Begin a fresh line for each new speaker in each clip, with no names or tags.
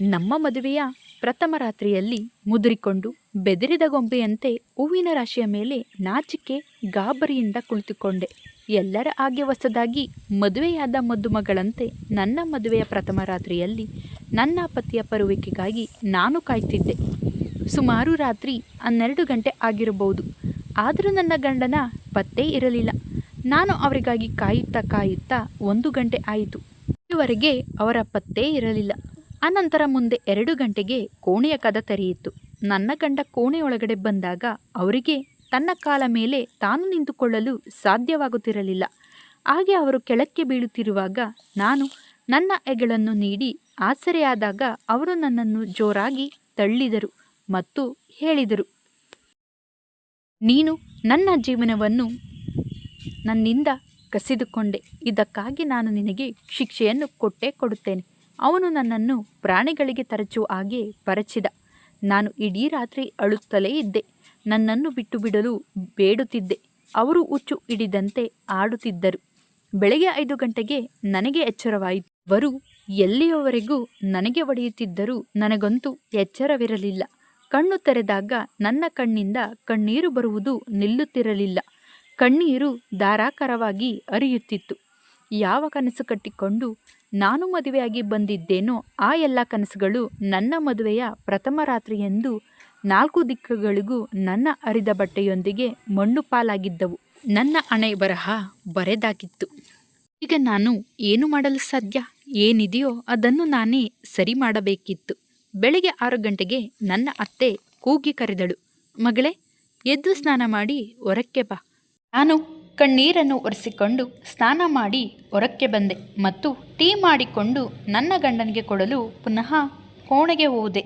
ನಮ್ಮ ಮದುವೆಯ ಪ್ರಥಮ ರಾತ್ರಿಯಲ್ಲಿ ಮುದುರಿಕೊಂಡು ಬೆದರಿದ ಗೊಂಬೆಯಂತೆ ಹೂವಿನ ರಾಶಿಯ ಮೇಲೆ ನಾಚಿಕೆ ಗಾಬರಿಯಿಂದ ಕುಳಿತುಕೊಂಡೆ. ಎಲ್ಲರ ಹಾಗೆ ಹೊಸದಾಗಿ ಮದುವೆಯಾದ ಮದುಮಗಳಂತೆ ನನ್ನ ಮದುವೆಯ ಪ್ರಥಮ ರಾತ್ರಿಯಲ್ಲಿ ನನ್ನ ಪತಿಯ ಪರುವಿಕೆಗಾಗಿ ನಾನು ಕಾಯ್ತಿದ್ದೆ. ಸುಮಾರು ರಾತ್ರಿ ಹನ್ನೆರಡು ಗಂಟೆ ಆಗಿರಬಹುದು. ಆದರೂ ನನ್ನ ಗಂಡನ ಪತ್ತೆ ಇರಲಿಲ್ಲ. ನಾನು ಅವರಿಗಾಗಿ ಕಾಯುತ್ತಾ ಕಾಯುತ್ತಾ ಒಂದು ಗಂಟೆ ಆಯಿತು. ಇದುವರೆಗೆ ಅವರ ಪತ್ತೆ ಇರಲಿಲ್ಲ. ಅನಂತರ ಮುಂದೆ ಎರಡು ಗಂಟೆಗೆ ಕೋಣೆಯ ಕದ ತೆರೆಯಿತು. ನನ್ನ ಗಂಡ ಕೋಣೆಯೊಳಗಡೆ ಬಂದಾಗ ಅವರಿಗೆ ತನ್ನ ಕಾಲ ಮೇಲೆ ತಾನು ನಿಂತುಕೊಳ್ಳಲು ಸಾಧ್ಯವಾಗುತ್ತಿರಲಿಲ್ಲ. ಹಾಗೆ ಅವರು ಕೆಳಕ್ಕೆ ಬೀಳುತ್ತಿರುವಾಗ ನಾನು ನನ್ನ ಎಗಳನ್ನು ನೀಡಿ ಆಸರೆಯಾದಾಗ ಅವರು ನನ್ನನ್ನು ಜೋರಾಗಿ ತಳ್ಳಿದರು ಮತ್ತು ಹೇಳಿದರು, ನೀನು ನನ್ನ ಜೀವನವನ್ನು ನನ್ನಿಂದ ಕಸಿದುಕೊಂಡೆ. ಇದಕ್ಕಾಗಿ ನಾನು ನಿನಗೆ ಶಿಕ್ಷೆಯನ್ನು ಕೊಟ್ಟೇ ಕೊಡುತ್ತೇನೆ. ಅವನು ನನ್ನನ್ನು ಪ್ರಾಣಿಗಳಿಗೆ ತರಚುವ ಹಾಗೆ ಪರಚಿದ. ನಾನು ಇಡೀ ರಾತ್ರಿ ಅಳುತ್ತಲೇ ಇದ್ದೆ. ನನ್ನನ್ನು ಬಿಟ್ಟು ಬಿಡಲು ಬೇಡುತ್ತಿದ್ದೆ. ಅವರು ಹುಚ್ಚು ಹಿಡಿದಂತೆ ಆಡುತ್ತಿದ್ದರು. ಬೆಳಗ್ಗೆ ಐದು ಗಂಟೆಗೆ ನನಗೆ ಎಚ್ಚರವಾಯಿತು. ಅವರು ಎಲ್ಲಿಯವರೆಗೂ ನನಗೆ ಒಡೆಯುತ್ತಿದ್ದರೂ ನನಗಂತೂ ಎಚ್ಚರವಿರಲಿಲ್ಲ. ಕಣ್ಣು ತೆರೆದಾಗ ನನ್ನ ಕಣ್ಣಿಂದ ಕಣ್ಣೀರು ಬರುವುದು ನಿಲ್ಲುತ್ತಿರಲಿಲ್ಲ. ಕಣ್ಣೀರು ಧಾರಾಕಾರವಾಗಿ ಅರಿಯುತ್ತಿತ್ತು ಯಾವ ಕನಸು ಕಟ್ಟಿಕೊಂಡು ನಾನು ಮದುವೆಯಾಗಿ ಬಂದಿದ್ದೇನೋ ಆ ಎಲ್ಲ ಕನಸುಗಳು ನನ್ನ ಮದುವೆಯ ಪ್ರಥಮ ರಾತ್ರಿಯೆಂದು ನಾಲ್ಕು ದಿಕ್ಕುಗಳಿಗೂ ನನ್ನ ಅರಿದ ಬಟ್ಟೆಯೊಂದಿಗೆ ಮಣ್ಣು ಪಾಲಾಗಿದ್ದವು. ನನ್ನ ಹಣೆ ಬರಹ ಬರೆದಾಗಿತ್ತು. ಈಗ ನಾನು ಏನು ಮಾಡಲು ಸಾಧ್ಯ? ಏನಿದೆಯೋ ಅದನ್ನು ನಾನೇ ಸರಿ ಮಾಡಬೇಕಿತ್ತು. ಬೆಳಿಗ್ಗೆ ಆರು ಗಂಟೆಗೆ ನನ್ನ ಅತ್ತೆ ಕೂಗಿ ಕರೆದಳು, ಮಗಳೇ, ಎದ್ದು ಸ್ನಾನ ಮಾಡಿ ಹೊರಕ್ಕೆ ಬಾ. ನಾನು ಕಣ್ಣೀರನ್ನು ಒರೆಸಿಕೊಂಡು ಸ್ನಾನ ಮಾಡಿ ಹೊರಕ್ಕೆ ಬಂದೆ ಮತ್ತು ಟೀ ಮಾಡಿಕೊಂಡು ನನ್ನ ಗಂಡನಿಗೆ ಕೊಡಲು ಪುನಃ ಕೋಣೆಗೆ ಹೋದೆ.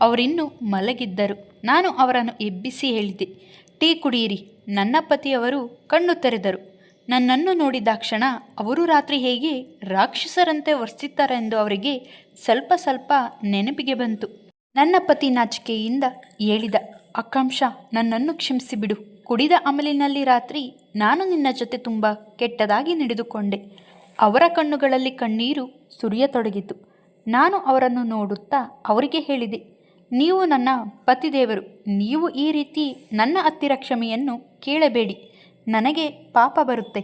ಅವರಿನ್ನೂ ಮಲಗಿದ್ದರು. ನಾನು ಅವರನ್ನು ಎಬ್ಬಿಸಿ ಹೇಳಿದೆ, ಟೀ ಕುಡಿಯಿರಿ ನನ್ನ ಪತಿಯವರು ಕಣ್ಣು ತೆರೆದರು. ನನ್ನನ್ನು ನೋಡಿದಾಕ್ಷಣ ಅವರು ರಾತ್ರಿ ಹೇಗೆ ರಾಕ್ಷಸರಂತೆ ವರ್ತಿಸುತ್ತಾರೆಂದು ಅವರಿಗೆ ಸ್ವಲ್ಪ ಸ್ವಲ್ಪ ನೆನಪಿಗೆ ಬಂತು. ನನ್ನ ಪತಿ ನಾಚಿಕೆಯಿಂದ ಹೇಳಿದ, ಆಕಾಂಕ್ಷ, ನನ್ನನ್ನು ಕ್ಷಮಿಸಿಬಿಡು. ಕುಡಿದ ಅಮಲಿನಲ್ಲಿ ರಾತ್ರಿ ನಾನು ನಿನ್ನ ಜೊತೆ ತುಂಬ ಕೆಟ್ಟದಾಗಿ ನಡೆದುಕೊಂಡೆ. ಅವರ ಕಣ್ಣುಗಳಲ್ಲಿ ಕಣ್ಣೀರು ಸುರಿಯತೊಡಗಿತು. ನಾನು ಅವರನ್ನು ನೋಡುತ್ತಾ ಅವರಿಗೆ ಹೇಳಿದೆ, ನೀವು ನನ್ನ ಪತಿದೇವರು, ನೀವು ಈ ರೀತಿ ನನ್ನ ಹತ್ತಿರ ಕ್ಷಮೆಯನ್ನು ಕೇಳಬೇಡಿ. ನನಗೆ ಪಾಪ ಬರುತ್ತೆ.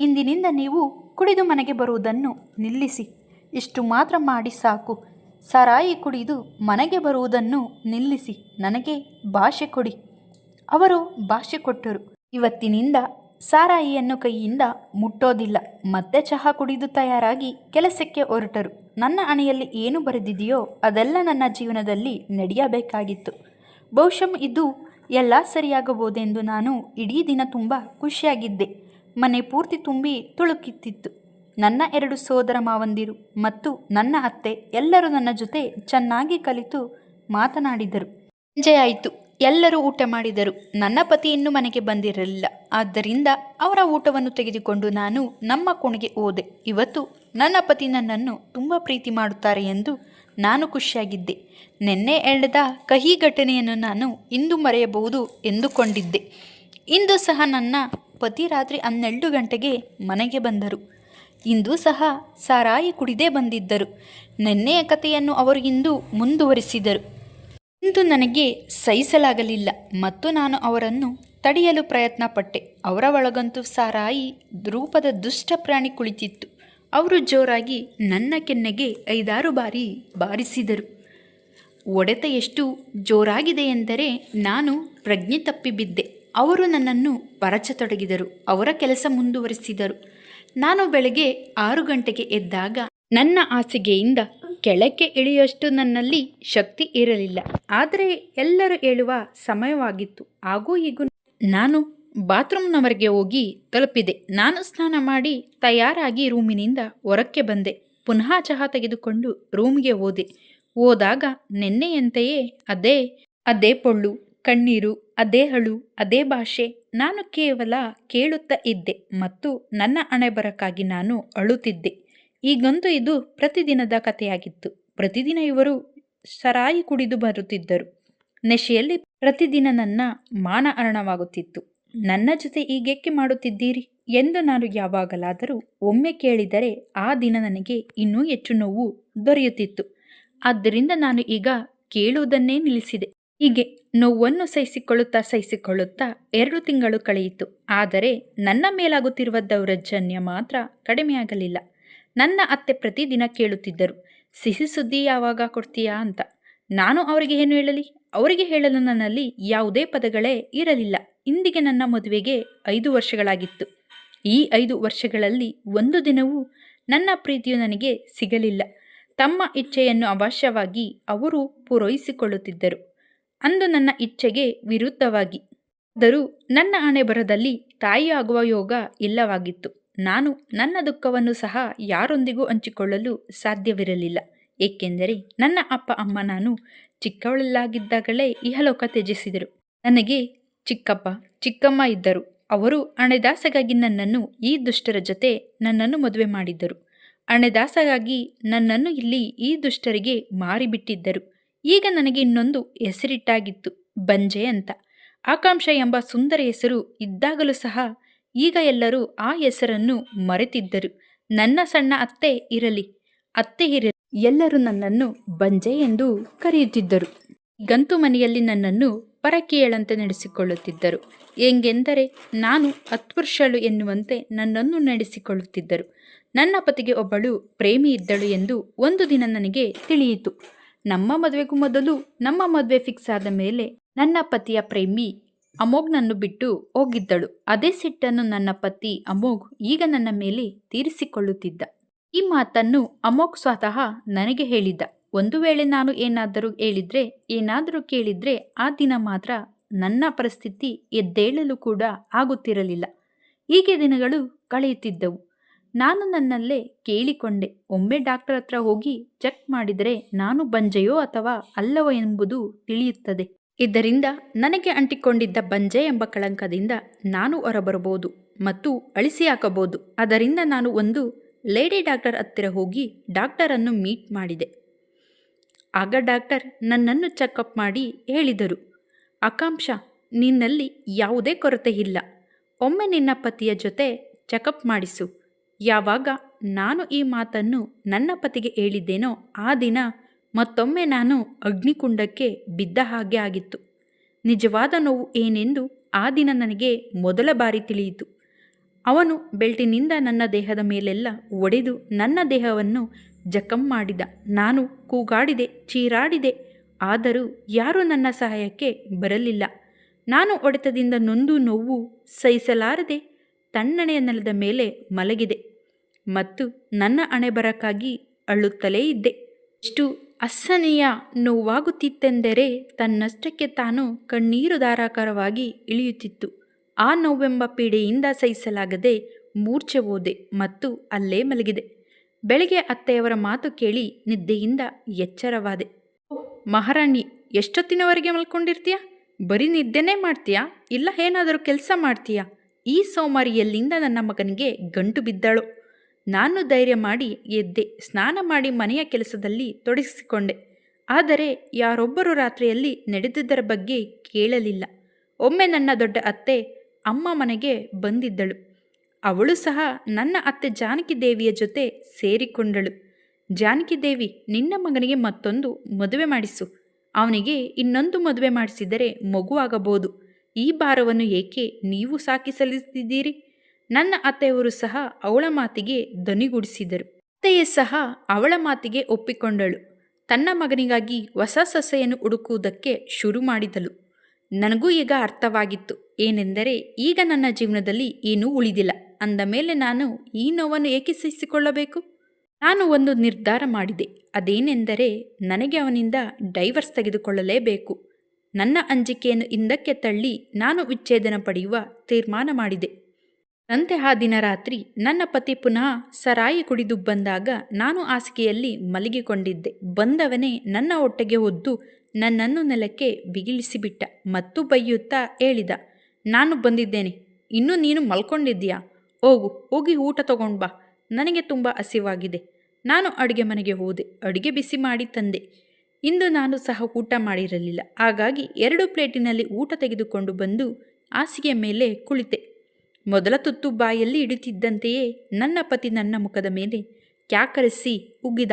ಇಂದಿನಿಂದ ನೀವು ಕುಡಿದು ಮನೆಗೆ ಬರುವುದನ್ನು ನಿಲ್ಲಿಸಿ. ಇಷ್ಟು ಮಾತ್ರ ಮಾಡಿ ಸಾಕು. ಸರಾಯಿ ಕುಡಿದು ಮನೆಗೆ ಬರುವುದನ್ನು ನಿಲ್ಲಿಸಿ. ನನಗೆ ಭಾಷೆ ಕೊಡಿ. ಅವರು ಭಾಷೆ ಕೊಟ್ಟರು. ಇವತ್ತಿನಿಂದ ಸಾರಾಯಿಯನ್ನು ಕೈಯಿಂದ ಮುಟ್ಟೋದಿಲ್ಲ. ಮತ್ತೆ ಚಹಾ ಕುಡಿದು ತಯಾರಾಗಿ ಕೆಲಸಕ್ಕೆ ಹೊರಟರು. ನನ್ನ ಅಣೆಯಲ್ಲಿ ಏನು ಬರೆದಿದೆಯೋ ಅದೆಲ್ಲ ನನ್ನ ಜೀವನದಲ್ಲಿ ನಡೆಯಬೇಕಾಗಿತ್ತು. ಬಹುಶಃ ಇದು ಎಲ್ಲ ಸರಿಯಾಗಬಹುದೆಂದು ನಾನು ಇಡೀ ದಿನ ತುಂಬ ಖುಷಿಯಾಗಿದ್ದೆ. ಮನೆ ಪೂರ್ತಿ ತುಂಬಿ ತುಳುಕಿತ್ತಿತ್ತು. ನನ್ನ ಎರಡು ಸೋದರ ಮಾವಂದಿರು ಮತ್ತು ನನ್ನ ಅತ್ತೆ ಎಲ್ಲರೂ ನನ್ನ ಜೊತೆ ಚೆನ್ನಾಗಿ ಕಲಿತು ಮಾತನಾಡಿದರು. ಸಂಜೆಯಾಯಿತು ಎಲ್ಲರೂ ಊಟ ಮಾಡಿದರು. ನನ್ನ ಪತಿ ಇನ್ನೂ ಮನೆಗೆ ಬಂದಿರಲಿಲ್ಲ. ಆದ್ದರಿಂದ ಅವರ ಊಟವನ್ನು ತೆಗೆದುಕೊಂಡು ನಾನು ನಮ್ಮ ಕೋಣೆಗೆ ಹೋದೆ. ಇವತ್ತು ನನ್ನ ಪತಿ ನನ್ನನ್ನು ತುಂಬ ಪ್ರೀತಿ ಮಾಡುತ್ತಾರೆ ಎಂದು ನಾನು ಖುಷಿಯಾಗಿದ್ದೆ. ನಿನ್ನೆ ಎಳೆದ ಕಹಿ ಘಟನೆಯನ್ನು ನಾನು ಇಂದು ಮರೆಯಬಹುದು ಎಂದುಕೊಂಡಿದ್ದೆ. ಇಂದು ಸಹ ನನ್ನ ಪತಿ ರಾತ್ರಿ ಹನ್ನೆರಡು ಗಂಟೆಗೆ ಮನೆಗೆ ಬಂದರು. ಇಂದು ಸಹ ಸಾರಾಯಿ ಕುಡಿದೇ ಬಂದಿದ್ದರು. ನಿನ್ನೆಯ ಕಥೆಯನ್ನು ಅವರು ಇಂದು ಮುಂದುವರಿಸಿದರು. ಇಂದು ನನಗೆ ಸಹಿಸಲಾಗಲಿಲ್ಲ ಮತ್ತು ನಾನು ಅವರನ್ನು ತಡೆಯಲು ಪ್ರಯತ್ನ ಪಟ್ಟೆ ಅವರ ಒಳಗಂತೂ ಸಾರಾಯಿ ರೂಪದ ದುಷ್ಟ ಪ್ರಾಣಿ ಕುಳಿತಿತ್ತು. ಅವರು ಜೋರಾಗಿ ನನ್ನ ಕೆನ್ನೆಗೆ ಐದಾರು ಬಾರಿ ಬಾರಿಸಿದರು. ಒಡೆತ ಎಷ್ಟು ಜೋರಾಗಿದೆ ಎಂದರೆ ನಾನು ಪ್ರಜ್ಞೆ ತಪ್ಪಿ ಬಿದ್ದೆ ಅವರು ನನ್ನನ್ನು ಪರಚತೊಡಗಿದರು. ಅವರ ಕೆಲಸ ಮುಂದುವರಿಸಿದರು. ನಾನು ಬೆಳಗ್ಗೆ ಆರು ಗಂಟೆಗೆ ಎದ್ದಾಗ ನನ್ನ ಹಾಸಿಗೆಯಿಂದ ಕೆಳಕ್ಕೆ ಇಳಿಯಷ್ಟು ನನ್ನಲ್ಲಿ ಶಕ್ತಿ ಇರಲಿಲ್ಲ. ಆದರೆ ಎಲ್ಲರೂ ಹೇಳುವ ಸಮಯವಾಗಿತ್ತು. ಹಾಗೂ ಈಗೂ ನಾನು ಬಾತ್ರೂಮ್ನವರೆಗೆ ಹೋಗಿ ತಲುಪಿದೆ. ನಾನು ಸ್ನಾನ ಮಾಡಿ ತಯಾರಾಗಿ ರೂಮಿನಿಂದ ಹೊರಕ್ಕೆ ಬಂದೆ. ಪುನಃ ಚಹಾ ತೆಗೆದುಕೊಂಡು ರೂಮ್ಗೆ ಹೋದೆ. ಹೋದಾಗ ನಿನ್ನೆಯಂತೆಯೇ ಅದೇ ಅದೇ ಪೊಳ್ಳು, ಕಣ್ಣೀರು, ಅದೇ ಹಳು ಅದೇ ಭಾಷೆ ನಾನು ಕೇವಲ ಕೇಳುತ್ತಾ ಇದ್ದೆ ಮತ್ತು ನನ್ನ ಅಣೆಬರಕ್ಕಾಗಿ ನಾನು ಅಳುತ್ತಿದ್ದೆ. ಈಗಂತೂ ಇದು ಪ್ರತಿದಿನದ ಕಥೆಯಾಗಿತ್ತು. ಪ್ರತಿದಿನ ಇವರು ಸರಾಯಿ ಕುಡಿದು ಬರುತ್ತಿದ್ದರು. ನೆಶೆಯಲ್ಲಿ ಪ್ರತಿದಿನ ನನ್ನ ಮಾನ ಅರಣವಾಗುತ್ತಿತ್ತು ನನ್ನ ಜೊತೆ ಈಗೇಕೆ ಮಾಡುತ್ತಿದ್ದೀರಿ ಎಂದು ನಾನು ಯಾವಾಗಲಾದರೂ ಒಮ್ಮೆ ಕೇಳಿದರೆ ಆ ದಿನ ನನಗೆ ಇನ್ನೂ ಹೆಚ್ಚು ನೋವು ದೊರೆಯುತ್ತಿತ್ತು. ಆದ್ದರಿಂದ ನಾನು ಈಗ ಕೇಳುವುದನ್ನೇ ನಿಲ್ಲಿಸಿದೆ. ಹೀಗೆ ನೋವನ್ನು ಸಹಿಸಿಕೊಳ್ಳುತ್ತಾ ಸಹಿಸಿಕೊಳ್ಳುತ್ತಾ ಎರಡು ತಿಂಗಳು ಕಳೆಯಿತು. ಆದರೆ ನನ್ನ ಮೇಲಾಗುತ್ತಿರುವ ದೌರ್ಜನ್ಯ ಮಾತ್ರ ಕಡಿಮೆಯಾಗಲಿಲ್ಲ. ನನ್ನ ಅತ್ತೆ ಪ್ರತಿದಿನ ಕೇಳುತ್ತಿದ್ದರು, ಸಿಹಿ ಸುದ್ದಿ ಯಾವಾಗ ಕೊಡ್ತೀಯಾ ಅಂತ. ನಾನು ಅವರಿಗೆ ಏನು ಹೇಳಲಿ? ಅವರಿಗೆ ಹೇಳಲು ನನ್ನಲ್ಲಿ ಯಾವುದೇ ಪದಗಳೇ ಇರಲಿಲ್ಲ. ಇಂದಿಗೆ ನನ್ನ ಮದುವೆಗೆ ಐದು ವರ್ಷಗಳಾಗಿತ್ತು. ಈ ಐದು ವರ್ಷಗಳಲ್ಲಿ ಒಂದು ದಿನವೂ ನನ್ನ ಪ್ರೀತಿಯು ನನಗೆ ಸಿಗಲಿಲ್ಲ. ತಮ್ಮ ಇಚ್ಛೆಯನ್ನು ಅವಶ್ಯವಾಗಿ ಅವರು ಪೂರೈಸಿಕೊಳ್ಳುತ್ತಿದ್ದರು. ಅಂದು ನನ್ನ ಇಚ್ಛೆಗೆ ವಿರುದ್ಧವಾಗಿ. ಆದರೂ ನನ್ನ ಹಣೆ ಬರದಲ್ಲಿ ತಾಯಿಯಾಗುವ ಯೋಗ ಇಲ್ಲವಾಗಿತ್ತು. ನಾನು ನನ್ನ ದುಃಖವನ್ನು ಸಹ ಯಾರೊಂದಿಗೂ ಹಂಚಿಕೊಳ್ಳಲು ಸಾಧ್ಯವಿರಲಿಲ್ಲ. ಏಕೆಂದರೆ ನನ್ನ ಅಪ್ಪ ಅಮ್ಮ ನಾನು ಚಿಕ್ಕವಳಲ್ಲಾಗಿದ್ದಾಗಲೇ ಇಹಲೋಕ ತ್ಯಜಿಸಿದರು. ನನಗೆ ಚಿಕ್ಕಪ್ಪ, ಚಿಕ್ಕಮ್ಮ ಇದ್ದರು. ಅವರು ಅಣೆದಾಸಗಾಗಿ ನನ್ನನ್ನು ಈ ದುಷ್ಟರ ಜೊತೆ ನನ್ನನ್ನು ಮದುವೆ ಮಾಡಿದ್ದರು. ಅಣೆದಾಸಗಾಗಿ ನನ್ನನ್ನು ಇಲ್ಲಿ ಈ ದುಷ್ಟರಿಗೆ ಮಾರಿಬಿಟ್ಟಿದ್ದರು. ಈಗ ನನಗೆ ಇನ್ನೊಂದು ಹೆಸರಿಟ್ಟಾಗಿತ್ತು ಬಂಜೆ ಅಂತ. ಆಕಾಂಕ್ಷ ಎಂಬ ಸುಂದರ ಹೆಸರು ಇದ್ದಾಗಲೂ ಸಹ ಈಗ ಎಲ್ಲರೂ ಆ ಹೆಸರನ್ನು ಮರೆತಿದ್ದರು. ನನ್ನ ಸಣ್ಣ ಅತ್ತೆ ಇರಲಿ ಅತ್ತೆ ಇರಲಿ. ಎಲ್ಲರೂ ನನ್ನನ್ನು ಬಂಜೆ ಎಂದು ಕರೆಯುತ್ತಿದ್ದರು. ಗಂತು ಮನೆಯಲ್ಲಿ ನನ್ನನ್ನು ಪರಕೀಯಳಂತೆ ನಡೆಸಿಕೊಳ್ಳುತ್ತಿದ್ದರು. ಹೆಂಗೆಂದರೆ ನಾನು ಅತ್ಪುರುಷಳು ಎನ್ನುವಂತೆ ನನ್ನನ್ನು ನಡೆಸಿಕೊಳ್ಳುತ್ತಿದ್ದರು. ನನ್ನ ಪತಿಗೆ ಒಬ್ಬಳು ಪ್ರೇಮಿ ಇದ್ದಳು ಎಂದು ಒಂದು ದಿನ ನನಗೆ ತಿಳಿಯಿತು. ನಮ್ಮ ಮದುವೆಗೂ ಮೊದಲು ನಮ್ಮ ಮದುವೆ ಫಿಕ್ಸ್ ಆದ ಮೇಲೆ ನನ್ನ ಪತಿಯ ಪ್ರೇಮಿ ಅಮೋಘ್ನನ್ನು ಬಿಟ್ಟು ಹೋಗಿದ್ದಳು. ಅದೇ ಸಿಟ್ಟನ್ನು ನನ್ನ ಪತಿ ಅಮೋಘ್ ಈಗ ನನ್ನ ಮೇಲೆ ತೀರಿಸಿಕೊಳ್ಳುತ್ತಿದ್ದ. ಈ ಮಾತನ್ನು ಅಮೋಘ್ ಸ್ವತಃ ನನಗೆ ಹೇಳಿದ್ದ. ಒಂದು ವೇಳೆ ನಾನು ಏನಾದರೂ ಹೇಳಿದ್ರೆ, ಏನಾದರೂ ಕೇಳಿದ್ರೆ ಆ ದಿನ ಮಾತ್ರ ನನ್ನ ಪರಿಸ್ಥಿತಿ ಎದ್ದೇಳಲು ಕೂಡ ಆಗುತ್ತಿರಲಿಲ್ಲ. ಹೀಗೆ ದಿನಗಳು ಕಳೆಯುತ್ತಿದ್ದವು. ನಾನು ನನ್ನಲ್ಲೇ ಕೇಳಿಕೊಂಡೆ. ಒಮ್ಮೆ ಡಾಕ್ಟರ್ ಹತ್ರ ಹೋಗಿ ಚೆಕ್ ಮಾಡಿದರೆ ನಾನು ಬಂಜೆಯೋ ಅಥವಾ ಅಲ್ಲವೋ ಎಂಬುದು ತಿಳಿಯುತ್ತದೆ. ಇದರಿಂದ ನನಗೆ ಅಂಟಿಕೊಂಡಿದ್ದ ಬಂಜೆ ಎಂಬ ಕಳಂಕದಿಂದ ನಾನು ಹೊರಬರಬಹುದು ಮತ್ತು ಅಳಿಸಿ ಹಾಕಬಹುದು. ಅದರಿಂದ ನಾನು ಒಂದು ಲೇಡಿ ಡಾಕ್ಟರ್ ಹತ್ತಿರ ಹೋಗಿ ಡಾಕ್ಟರನ್ನು ಮೀಟ್ ಮಾಡಿದೆ. ಆಗ ಡಾಕ್ಟರ್ ನನ್ನನ್ನು ಚೆಕಪ್ ಮಾಡಿ ಹೇಳಿದರು, ಆಕಾಂಕ್ಷ, ನಿನ್ನಲ್ಲಿ ಯಾವುದೇ ಕೊರತೆ ಇಲ್ಲ. ಒಮ್ಮೆ ನಿನ್ನ ಪತಿಯ ಜೊತೆ ಚೆಕಪ್ ಮಾಡಿಸು. ಯಾವಾಗ ನಾನು ಈ ಮಾತನ್ನು ನನ್ನ ಪತಿಗೆ ಹೇಳಿದ್ದೇನೋ ಆ ದಿನ ಮತ್ತೊಮ್ಮೆ ನಾನು ಅಗ್ನಿಕುಂಡಕ್ಕೆ ಬಿದ್ದ ಹಾಗೆ ಆಗಿತ್ತು. ನಿಜವಾದ ನೋವು ಏನೆಂದು ಆ ದಿನ ನನಗೆ ಮೊದಲ ಬಾರಿ ತಿಳಿಯಿತು. ಅವನು ಬೆಲ್ಟಿನಿಂದ ನನ್ನ ದೇಹದ ಮೇಲೆಲ್ಲ ಒಡೆದು ನನ್ನ ದೇಹವನ್ನು ಜಖಂ ಮಾಡಿದ. ನಾನು ಕೂಗಾಡಿದೆ, ಚೀರಾಡಿದೆ. ಆದರೂ ಯಾರೂ ನನ್ನ ಸಹಾಯಕ್ಕೆ ಬರಲಿಲ್ಲ. ನಾನು ಒಡೆತದಿಂದ ನೊಂದು ನೋವು ಸಹಿಸಲಾರದೆ ತಣ್ಣನೆಯ ನೆಲದ ಮೇಲೆ ಮಲಗಿದೆ. ಮತ್ತು ನನ್ನ ಅಣೆಬರಕ್ಕಾಗಿ ಅಳುತ್ತಲೇ ಇದ್ದೆ. ಎಷ್ಟು ಅಸಹನೀಯ ನೋವಾಗುತ್ತಿತ್ತೆಂದರೆ ತನ್ನಷ್ಟಕ್ಕೆ ತಾನು ಕಣ್ಣೀರು ಧಾರಾಕಾರವಾಗಿ ಇಳಿಯುತ್ತಿತ್ತು. ಆ ನೋವೆಂಬ ಪೀಡೆಯಿಂದ ಸಹಿಸಲಾಗದೆ ಮೂರ್ಛೆ ಹೋದೆ ಮತ್ತು ಅಲ್ಲೇ ಮಲಗಿದೆ. ಬೆಳಗ್ಗೆ ಅತ್ತೆಯವರ ಮಾತು ಕೇಳಿ ನಿದ್ದೆಯಿಂದ ಎಚ್ಚರವಾದೆ. ಮಹಾರಾಣಿ, ಎಷ್ಟೊತ್ತಿನವರೆಗೆ ಮಲ್ಕೊಂಡಿರ್ತೀಯ? ಬರೀ ನಿದ್ದೆನೇ ಮಾಡ್ತೀಯಾ? ಇಲ್ಲ ಏನಾದರೂ ಕೆಲಸ ಮಾಡ್ತೀಯಾ? ಈ ಸೋಮಾರಿಯಲ್ಲಿಂದ ನನ್ನ ಮಗನಿಗೆ ಗಂಟು ಬಿದ್ದಾಳು. ನಾನು ಧೈರ್ಯ ಮಾಡಿ ಎದ್ದೆ, ಸ್ನಾನ ಮಾಡಿ ಮನೆಯ ಕೆಲಸದಲ್ಲಿ ತೊಡಗಿಸಿಕೊಂಡೆ. ಆದರೆ ಯಾರೊಬ್ಬರು ರಾತ್ರಿಯಲ್ಲಿ ನಡೆದಿದ್ದರ ಬಗ್ಗೆ ಕೇಳಲಿಲ್ಲ. ಒಮ್ಮೆ ನನ್ನ ದೊಡ್ಡ ಅತ್ತೆ ಅಮ್ಮ ಮನೆಗೆ ಬಂದಿದ್ದಳು. ಅವಳು ಸಹ ನನ್ನ ಅತ್ತೆ ಜಾನಕಿ ದೇವಿಯ ಜೊತೆ ಸೇರಿಕೊಂಡಳು. ಜಾನಕಿ ದೇವಿ, ನಿನ್ನ ಮಗನಿಗೆ ಮತ್ತೊಂದು ಮದುವೆ ಮಾಡಿಸು. ಅವನಿಗೆ ಇನ್ನೊಂದು ಮದುವೆ ಮಾಡಿಸಿದರೆ ಮಗುವಾಗಬಹುದು ಈ ಭಾರವನ್ನು ಏಕೆ ನೀವು ಸಾಕಿಸಲಿದ್ದೀರಿ? ನನ್ನ ಅತ್ತೆಯವರು ಸಹ ಅವಳ ಮಾತಿಗೆ ದನಿಗೂಡಿಸಿದರು. ಅತ್ತೆಯೇ ಸಹ ಅವಳ ಮಾತಿಗೆ ಒಪ್ಪಿಕೊಂಡಳು. ತನ್ನ ಮಗನಿಗಾಗಿ ಹೊಸ ಸೊಸೆಯನ್ನು ಹುಡುಕುವುದಕ್ಕೆ ಶುರು ಮಾಡಿದಳು. ನನಗೂ ಈಗ ಅರ್ಥವಾಗಿತ್ತು. ಏನೆಂದರೆ, ಈಗ ನನ್ನ ಜೀವನದಲ್ಲಿ ಏನೂ ಉಳಿದಿಲ್ಲ. ಅಂದ ಮೇಲೆ ನಾನು ಈ ನೋವನ್ನು ಏಕೆ ಸಹಿಸಿಕೊಳ್ಳಬೇಕು? ನಾನು ಒಂದು ನಿರ್ಧಾರ ಮಾಡಿದೆ. ಅದೇನೆಂದರೆ, ನನಗೆ ಅವನಿಂದ ಡೈವರ್ಸ್ ತೆಗೆದುಕೊಳ್ಳಲೇಬೇಕು. ನನ್ನ ಅಂಜಿಕೆಯನ್ನು ಹಿಂದಕ್ಕೆ ತಳ್ಳಿ ನಾನು ವಿಚ್ಛೇದನ ಪಡೆಯುವ ತೀರ್ಮಾನ ಮಾಡಿದೆ. ಅಂತೆ ಆ ದಿನ ರಾತ್ರಿ ನನ್ನ ಪತಿ ಪುನಃ ಸರಾಯಿ ಕುಡಿದು ಬಂದಾಗ ನಾನು ಹಾಸಿಗೆಯಲ್ಲಿ ಮಲಗಿಕೊಂಡಿದ್ದೆ. ಬಂದವನೇ ನನ್ನ ಹೊಟ್ಟೆಗೆ ಒದ್ದು ನನ್ನನ್ನು ನೆಲಕ್ಕೆ ಬಿಗಿಲಿಸಿಬಿಟ್ಟ ಮತ್ತು ಬೈಯುತ್ತಾ ಹೇಳಿದ, ನಾನು ಬಂದಿದ್ದೇನೆ. ಇನ್ನೂ ನೀನು ಮಲ್ಕೊಂಡಿದ್ದೀಯಾ? ಹೋಗು, ಹೋಗಿ ಊಟ ತಗೊಂಡು ಬಾ. ನನಗೆ ತುಂಬ ಹಸಿವಾಗಿದೆ. ನಾನು ಅಡುಗೆ ಮನೆಗೆ ಹೋದೆ. ಅಡುಗೆ ಬಿಸಿ ಮಾಡಿ ತಂದೆ. ಇಂದು ನಾನು ಸಹ ಊಟ ಮಾಡಿರಲಿಲ್ಲ. ಹಾಗಾಗಿ ಎರಡು ಪ್ಲೇಟಿನಲ್ಲಿ ಊಟ ತೆಗೆದುಕೊಂಡು ಬಂದು ಹಾಸಿಗೆ ಮೇಲೆ ಕುಳಿತೆ. ಮೊದಲ ತುತ್ತು ಬಾಯಲ್ಲಿ ಇಡುತ್ತಿದ್ದಂತೆಯೇ ನನ್ನ ಪತಿ ನನ್ನ ಮುಖದ ಮೇಲೆ ಕ್ಯಾಕರಿಸಿ ಉಗ್ಗಿದ.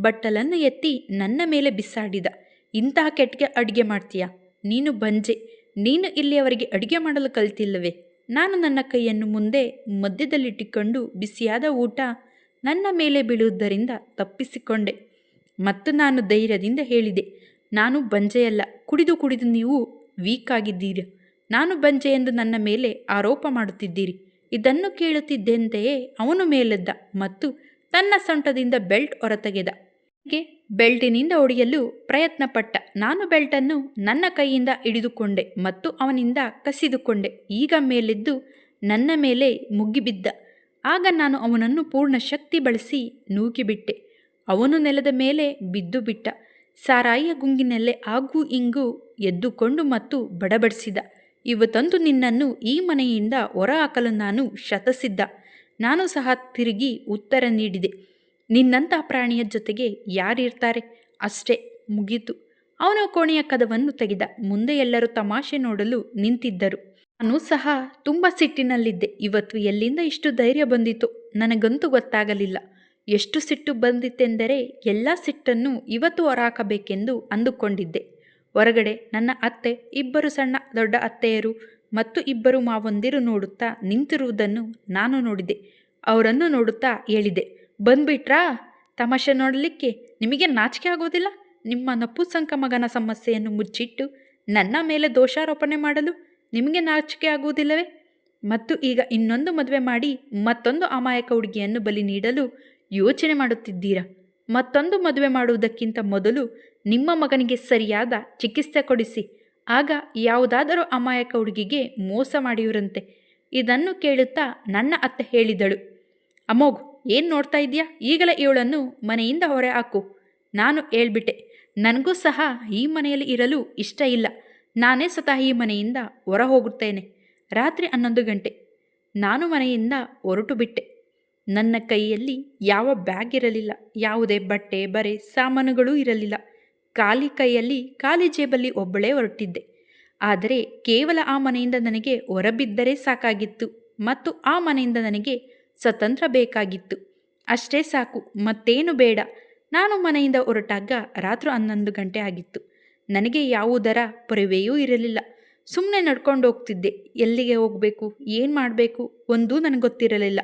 ಬಟ್ಟಲನ್ನು ಎತ್ತಿ ನನ್ನ ಮೇಲೆ ಬಿಸಾಡಿದ. ಇಂತಹ ಕೆಟ್ಟಿಗೆ ಅಡುಗೆ ಮಾಡ್ತೀಯ? ನೀನು ಬಂಜೆ. ನೀನು ಇಲ್ಲಿಯವರೆಗೆ ಅಡುಗೆ ಮಾಡಲು ಕಲಿತಿಲ್ಲವೇ? ನಾನು ನನ್ನ ಕೈಯನ್ನು ಮುಂದೆ ಮಧ್ಯದಲ್ಲಿಟ್ಟುಕೊಂಡು ಬಿಸಿಯಾದ ಊಟ ನನ್ನ ಮೇಲೆ ಬೀಳುವುದರಿಂದ ತಪ್ಪಿಸಿಕೊಂಡೆ. ಮತ್ತು ನಾನು ಧೈರ್ಯದಿಂದ ಹೇಳಿದೆ, ನಾನು ಬಂಜೆಯಲ್ಲ. ಕುಡಿದು ಕುಡಿದು ನೀವು ವೀಕ್ ಆಗಿದ್ದೀರಿ. ನಾನು ಬಂಜೆ ಎಂದು ನನ್ನ ಮೇಲೆ ಆರೋಪ ಮಾಡುತ್ತಿದ್ದೀರಿ. ಇದನ್ನು ಕೇಳುತ್ತಿದ್ದಂತೆಯೇ ಅವನು ಮೇಲೆದ್ದ ಮತ್ತು ತನ್ನ ಸೊಂಟದಿಂದ ಬೆಲ್ಟ್ ಹೊರತೆಗೆದ. ಹೀಗೆ ಬೆಲ್ಟಿನಿಂದ ಹೊಡೆಯಲು ಪ್ರಯತ್ನಪಟ್ಟ ನಾನು ಬೆಲ್ಟನ್ನು ನನ್ನ ಕೈಯಿಂದ ಹಿಡಿದುಕೊಂಡೆ ಮತ್ತು ಅವನಿಂದ ಕಸಿದುಕೊಂಡೆ. ಈಗ ಮೇಲೆದ್ದು ನನ್ನ ಮೇಲೆ ಮುಗಿಬಿದ್ದ. ಆಗ ನಾನು ಅವನನ್ನು ಪೂರ್ಣ ಶಕ್ತಿ ಬಳಸಿ ನೂಕಿಬಿಟ್ಟೆ. ಅವನು ನೆಲದ ಮೇಲೆ ಬಿದ್ದು ಬಿಟ್ಟ ಸಾರಾಯಿಯ ಗುಂಗಿನಲ್ಲೇ ಆಗು ಇಂಗು ಎದ್ದುಕೊಂಡು ಮತ್ತು ಬಡಬಡಿಸಿದ. ಇವತ್ತಂದು ನಿನ್ನನ್ನು ಈ ಮನೆಯಿಂದ ಹೊರಹಾಕಲು ನಾನು ಶತಸಿದ್ಧ. ನಾನು ಸಹ ತಿರುಗಿ ಉತ್ತರ ನೀಡಿದೆ. ನಿನ್ನಂಥ ಪ್ರಾಣಿಯ ಜೊತೆಗೆ ಯಾರಿರ್ತಾರೆ? ಅಷ್ಟೇ, ಮುಗೀತು. ಅವನು ಕೋಣೆಯ ಕದವನ್ನು ತೆಗೆದ. ಮುಂದೆ ಎಲ್ಲರೂ ತಮಾಷೆ ನೋಡಲು ನಿಂತಿದ್ದರು. ನಾನು ಸಹ ತುಂಬ ಸಿಟ್ಟಿನಲ್ಲಿದ್ದೆ. ಇವತ್ತು ಎಲ್ಲಿಂದ ಇಷ್ಟು ಧೈರ್ಯ ಬಂದಿತು? ನನಗಂತೂ ಗೊತ್ತಾಗಲಿಲ್ಲ. ಎಷ್ಟು ಸಿಟ್ಟು ಬಂದಿತ್ತೆಂದರೆ ಎಲ್ಲ ಸಿಟ್ಟನ್ನು ಇವತ್ತು ಹೊರಹಾಕಬೇಕೆಂದು ಅಂದುಕೊಂಡಿದ್ದೆ. ಹೊರಗಡೆ ನನ್ನ ಅತ್ತೆ, ಇಬ್ಬರು ಸಣ್ಣ ದೊಡ್ಡ ಅತ್ತೆಯರು ಮತ್ತು ಇಬ್ಬರು ಮಾವಂದಿರು ನೋಡುತ್ತಾ ನಿಂತಿರುವುದನ್ನು ನಾನು ನೋಡಿದೆ. ಅವರನ್ನು ನೋಡುತ್ತಾ ಹೇಳಿದೆ, ಬಂದ್ಬಿಟ್ರಾ? ತಮಾಷೆ ನೋಡಲಿಕ್ಕೆ ನಿಮಗೆ ನಾಚಿಕೆ ಆಗೋದಿಲ್ಲ? ನಿಮ್ಮ ನಪುಸಂಕ ಮಗನ ಸಮಸ್ಯೆಯನ್ನು ಮುಚ್ಚಿಟ್ಟು ನನ್ನ ಮೇಲೆ ದೋಷಾರೋಪಣೆ ಮಾಡಲು ನಿಮಗೆ ನಾಚಿಕೆ ಆಗುವುದಿಲ್ಲವೇ? ಮತ್ತು ಈಗ ಇನ್ನೊಂದು ಮದುವೆ ಮಾಡಿ ಮತ್ತೊಂದು ಅಮಾಯಕ ಹುಡುಗಿಯನ್ನು ಬಲಿ ನೀಡಲು ಯೋಚನೆ ಮಾಡುತ್ತಿದ್ದೀರಾ? ಮತ್ತೊಂದು ಮದುವೆ ಮಾಡುವುದಕ್ಕಿಂತ ಮೊದಲು ನಿಮ್ಮ ಮಗನಿಗೆ ಸರಿಯಾದ ಚಿಕಿತ್ಸೆ ಕೊಡಿಸಿ. ಆಗ ಯಾವುದಾದರೂ ಅಮಾಯಕ ಹುಡುಗಿಗೆ ಮೋಸ ಮಾಡಿಯುರಂತೆ ಇದನ್ನು ಕೇಳುತ್ತಾ ನನ್ನ ಅತ್ತೆ ಹೇಳಿದಳು. ಅಮೋಘ್, ಏನು ನೋಡ್ತಾ ಇದೆಯಾ ಈಗಲೇ ಇವಳನ್ನು ಮನೆಯಿಂದ ಹೊರೆ ಹಾಕು. ನಾನು ಹೇಳ್ಬಿಟ್ಟೆ, ನನಗೂ ಸಹ ಈ ಮನೆಯಲ್ಲಿ ಇರಲು ಇಷ್ಟ ಇಲ್ಲ. ನಾನೇ ಸ್ವತಃ ಈ ಮನೆಯಿಂದ ಹೊರ ಹೋಗುತ್ತೇನೆ. ರಾತ್ರಿ ಹನ್ನೊಂದು ಗಂಟೆ. ನಾನು ಮನೆಯಿಂದ ಹೊರಟು ಬಿಟ್ಟೆ. ನನ್ನ ಕೈಯಲ್ಲಿ ಯಾವ ಬ್ಯಾಗ್ ಇರಲಿಲ್ಲ. ಯಾವುದೇ ಬಟ್ಟೆ, ಬರೆ, ಸಾಮಾನುಗಳೂ ಇರಲಿಲ್ಲ. ಖಾಲಿ ಕೈಯಲ್ಲಿ ಖಾಲಿ ಜೇಬಲ್ಲಿ ಒಬ್ಬಳೇ ಹೊರಟಿದ್ದೆ. ಆದರೆ ಕೇವಲ ಆ ಮನೆಯಿಂದ ನನಗೆ ಹೊರಬಿದ್ದರೆ ಸಾಕಾಗಿತ್ತು ಮತ್ತು ಆ ಮನೆಯಿಂದ ನನಗೆ ಸ್ವತಂತ್ರ ಬೇಕಾಗಿತ್ತು. ಅಷ್ಟೇ ಸಾಕು, ಮತ್ತೇನು ಬೇಡ. ನಾನು ಮನೆಯಿಂದ ಹೊರಟಾಗ ರಾತ್ರಿ ಹನ್ನೊಂದು ಗಂಟೆ ಆಗಿತ್ತು. ನನಗೆ ಯಾವುದರ ಪೊರವೆಯೂ ಇರಲಿಲ್ಲ. ಸುಮ್ಮನೆ ನಡ್ಕೊಂಡು ಹೋಗ್ತಿದ್ದೆ. ಎಲ್ಲಿಗೆ ಹೋಗಬೇಕು, ಏನು ಮಾಡಬೇಕು ಒಂದೂ ನನಗೆ ಗೊತ್ತಿರಲಿಲ್ಲ.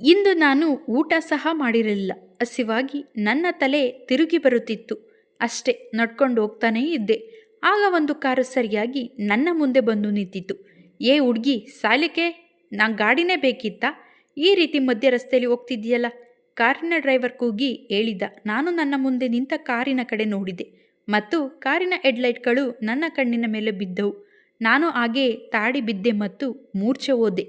ಇಂದು ನಾನು ಊಟ ಸಹ ಮಾಡಿರಲಿಲ್ಲ. ಹಸಿವಾಗಿ ನನ್ನ ತಲೆ ತಿರುಗಿ ಬರುತ್ತಿತ್ತು. ಅಷ್ಟೇ ನಡ್ಕೊಂಡು ಹೋಗ್ತಾನೇ ಇದ್ದೆ. ಆಗ ಒಂದು ಕಾರು ಸರಿಯಾಗಿ ನನ್ನ ಮುಂದೆ ಬಂದು ನಿಂತಿತ್ತು. ಏ ಹುಡುಗಿ ಸಾಲಿಕೆ ನಾ ಗಾಡಿನೇ ಬೇಕಿತ್ತಾ? ಈ ರೀತಿ ಮಧ್ಯ ರಸ್ತೆಯಲ್ಲಿ ಹೋಗ್ತಿದ್ದೀಯಲ್ಲ? ಕಾರಿನ ಡ್ರೈವರ್ ಕೂಗಿ ಹೇಳಿದ್ದ ನಾನು ನನ್ನ ಮುಂದೆ ನಿಂತ ಕಾರಿನ ಕಡೆ ನೋಡಿದೆ. ಮತ್ತು ಕಾರಿನ ಹೆಡ್ಲೈಟ್ಗಳು ನನ್ನ ಕಣ್ಣಿನ ಮೇಲೆ ಬಿದ್ದವು. ನಾನು ಹಾಗೆ ತಾಡಿ ಬಿದ್ದೆ ಮತ್ತು ಮೂರ್ಛೆ ಹೋದೆ.